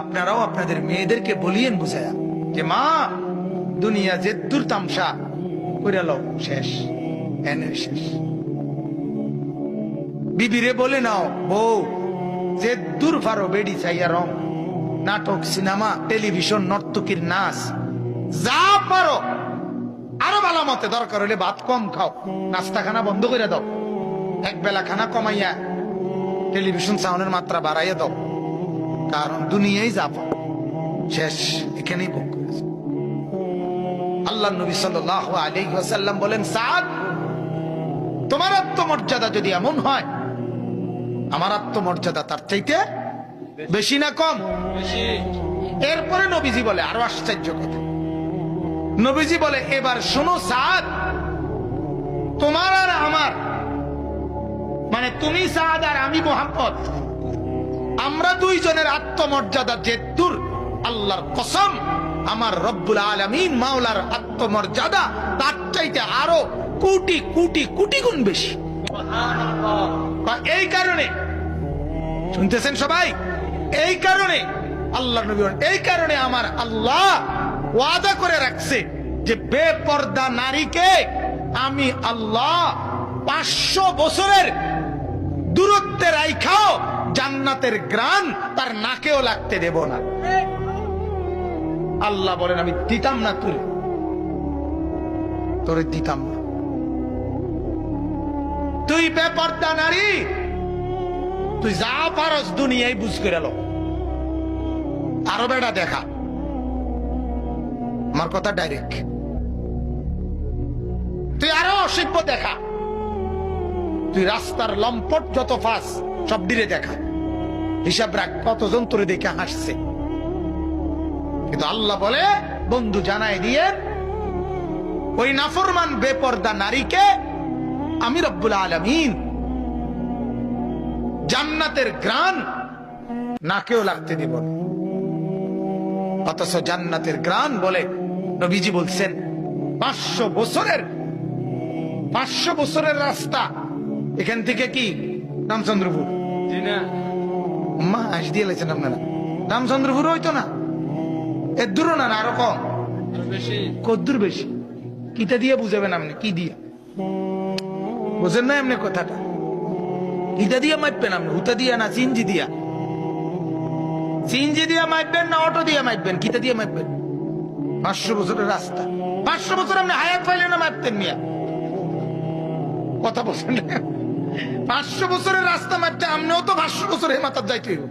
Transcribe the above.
আপনারাও আপনাদের মেয়েদেরকে বলিয়েন বুঝায়া যে, মা, দুনিয়া যে দূর তামসা করে শেষ শেষ। বিবিরে বলে নাও, বউ, যে দূর বেডি চাইয়া রং, নাটক, সিনেমা, টেলিভিশন, নর্তকীর নাচ, যা পারো, আরও ভালো মতে দরকার হলে ভাত কম খাও নাস্তা খানা বন্ধ করে দাও এক বেলা খানা কমাইয়া টেলিভিশন সাউন্ডের মাত্রা বাড়াইয়া দাও। কারণ দুনিয়াই যাব। শেষ এখানেই ভোগ করেছে। আল্লাহ নবী সাল্লাহ আলাইহি ওয়াসাল্লাম বলেন সাদ তোমার আত্মমর্যাদা যদি এমন হয় আমার আত্মমর্যাদা তার চাইতে বেশি না কম? এরপরে নবীজি বলে আরও আশ্চর্য কথা। নবীজি বলে এবার শোনো সাদ তোমার আর আমার মানে তুমি সাদ আর আমি মোহাম্মদ আমরা দুইজনের আত্মমর্যাদা যে দূর, আল্লাহর কসম, আমার রব্বুল আলমিন মাওলার আত্মমর্যাদা তার চাইতে আরও কোটি কোটি কোটি গুণ বেশি। এই কারণে, শুনতেছেন সবাই? এই কারণে আল্লাহ নবী এই কারণে আমার আল্লাহ ওয়াদা করে রাখছে যে বেপর্দা নারীকে আমি আল্লাহ পাঁচশো বছরের দূরত্বে রাইখাও জান্নাতের গ্রান তার নাকেও লাগতে দেব না। আল্লাহ বলেন, আমি দিতাম না তুই তোরে দিতাম না। তুই বেপর্দা নারী। তুই যা পারস দুনিয়ায় বুঝ করে লো। আরও বেটা দেখা। আমার কথা ডাইরেক্ট তুই আরও অসভ্য দেখা। তুই রাস্তার লম্পট যত ফাঁস, সব দিলে দেখা। হিসাব রাখ, কতজন তোরে দেখে হাসছে। কিন্তু আল্লাহ বলে, বন্ধু জানাই দিয়ে, ওই নাফরমান বেপর্দা নারীকে আমি রব্বুল আলমিন জান্নাতের গ্রান নাকেও লাগতে দিব অথচ জান্নাতের গ্রান বলে নবীজি বলছেন, পাঁচশো বছরের পাঁচশো বছরের রাস্তা এখান থেকে কি? রামচন্দ্রপুর। মা হাস দিয়ে লেছেন আপনারা। রামচন্দ্রপুর হইতো না। এর দূরও না না আরও কম। কদ্দুর বেশি। কিটা দিয়ে বুঝাবেন আপনি কি দিয়ে? বুঝেন না এমনি কথাটা? কিটা দিয়ে মাপবেন আপনি? হুতা দিয়া না সিনজি দিয়া? চিনজি দিয়া মাপবেন না অটো দিয়ে মাপবেন কিটা দিয়ে মাপবেন পাঁচশো বছরের রাস্তা। পাঁচশো বছর আপনি হায়াত পাইলে না মাপতেন মিয়া? কথা বলছেন না? পাঁচশো বছরের রাস্তা মারতে আমিও তো পাঁচশো বছর হেমাতার যাইতে হইব।